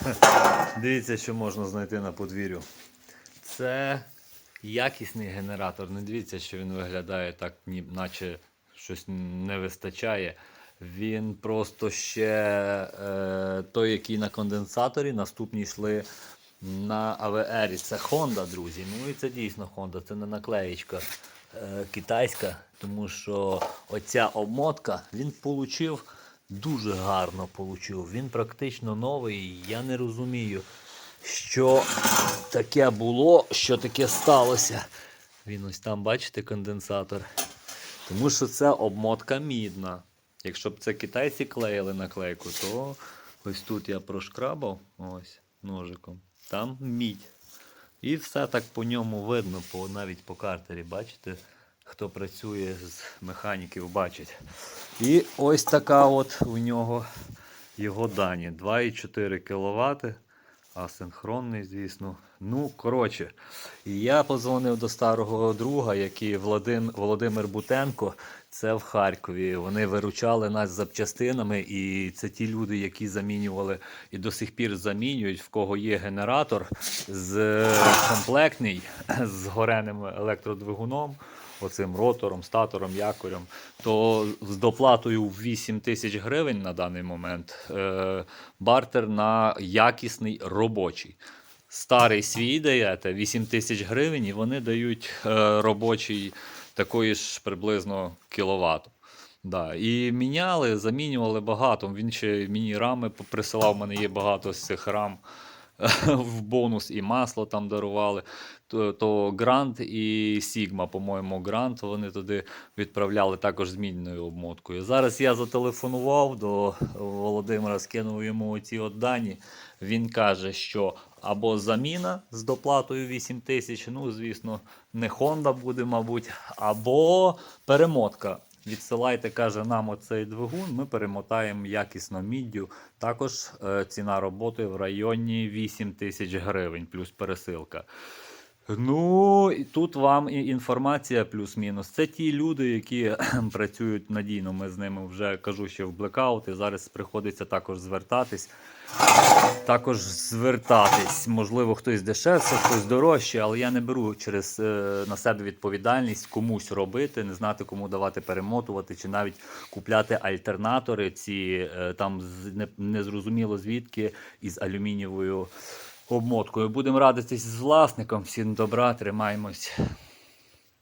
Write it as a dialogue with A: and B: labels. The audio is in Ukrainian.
A: Дивіться, що можна знайти на подвір'ю. Це якісний генератор. Не дивіться, що він виглядає так, наче щось не вистачає. Він просто ще е, той, який на конденсаторі, наступні йшли на АВРі. Це Honda, друзі. Ну і це дійсно Honda, це не наклеєчка е, китайська, тому що оця обмотка він получив дуже гарно получив. Він практично новий. Я не розумію, що таке було, що таке сталося. Він ось там, бачите, конденсатор. Тому що це обмотка мідна. Якщо б це китайці клеїли наклейку, то ось тут я прошкрабав ось ножиком. Там мідь. І все так по ньому видно, по, навіть по картері. Бачите, хто працює з механіків, бачить. І ось така от у нього його дані. 2,4 кВт. Асинхронний, звісно. Ну, коротше, я позвонив до старого друга, який Владим, Володимир Бутенко. Це в Харкові. Вони виручали нас запчастинами, і це ті люди, які замінювали і до сих пір замінюють, в кого є генератор з е, комплектний з гореним електродвигуном, оцим ротором, статором, якорем, то з доплатою в 8 тисяч гривень на даний момент е, бартер на якісний робочий. Старий свій даєте 8 тисяч гривень, і вони дають е, робочий такої ж приблизно кіловату. Да. І міняли, замінювали багато. Він ще мені рами присилав, у мене є багато з цих рам в бонус і масло там дарували. То, Грант і Сігма, по-моєму, Грант вони туди відправляли також з мідною обмоткою. Зараз я зателефонував до Володимира, скинув йому ці от дані. Він каже, що або заміна з доплатою 8 тисяч, ну, звісно, не Honda буде, мабуть, або перемотка. Відсилайте, каже, нам оцей двигун, ми перемотаємо якісно міддю. Також е, ціна роботи в районі 8 тисяч гривень, плюс пересилка. Ну, і тут вам і інформація плюс-мінус. Це ті люди, які працюють надійно. Ми з ними вже кажу, що в блекаути. Зараз приходиться також звертатись. Також звертатись. Можливо, хтось дешевше, хтось дорожче, але я не беру через е, на себе відповідальність комусь робити, не знати, кому давати перемотувати, чи навіть купляти альтернатори, ці е, там незрозуміло звідки із алюмінієвою обмоткою. Будемо радитись з власником. Всім добра, тримаємось.